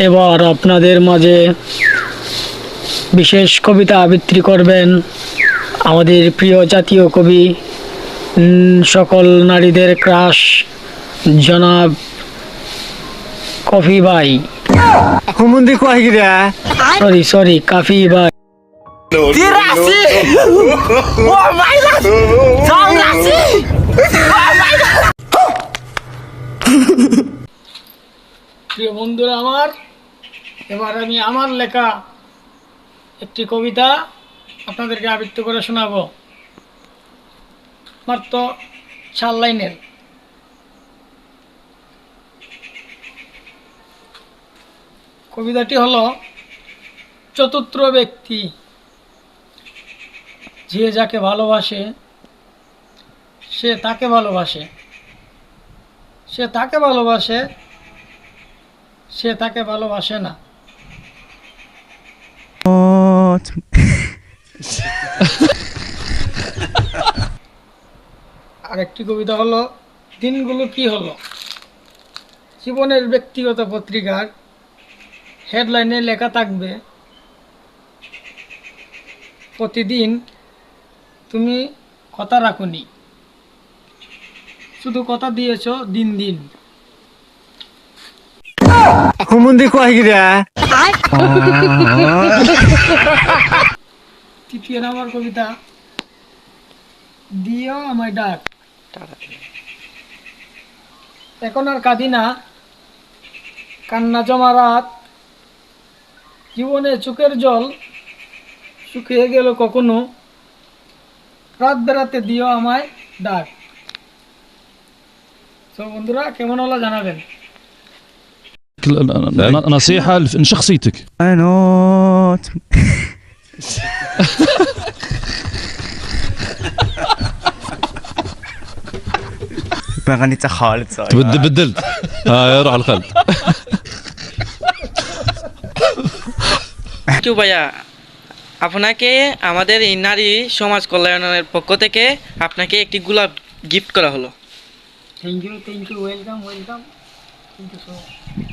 এবার আপনাদের মাঝে বিশেষ কবিতা আবৃত্তি করবেন আমাদের প্রিয় জাতীয় কবি সকল নারীদের ক্রাশ জনাব কফি ভাই হুমুন্দি সরি সরি কাফি ভাই তিরাশি ও মাই গড! চৌরাশি প্রিয় বন্ধুরা আমার, এবার আমি আমার লেখা একটি কবিতা আপনাদেরকে আবৃত্তি করে শোনাবো। মাত্র চার লাইনের। কবিতাটি হলো, চতুর্থ ব্যক্তি যে যাকে ভালোবাসে, সে তাকে ভালোবাসে। সে তাকে ভালোবাসে সে তাকে ভালোবাসে না। আরেকটি কবিতা হলো দিনগুলো কি হলো? জীবনের ব্যক্তিগত পত্রিকার হেডলাইনে লেখা থাকবে প্রতিদিন তুমি কথা রাখুনি শুধু কথা দিয়েছ দিন দিন। হুমুন্দি কয় গিরা তৃতীয় চোখের জল শুকিয়ে গেল কখনো। রাত বেড়াতে দিও আমায় ডাক। তো বন্ধুরা, কেমন হলো জানাবেন। نصيحة من شخصيتك انوت بغنيت خالد صاير تبدل بدلت ها روح على الخلد থ্যাংক ইউ ভাইয়া আপনাকে আমাদের এই নারী সমাজ কল্যাণের পক্ষ থেকে আপনাকে একটি গোলাপ গিফট করা হলো thank you thank you welcome welcome thank you so much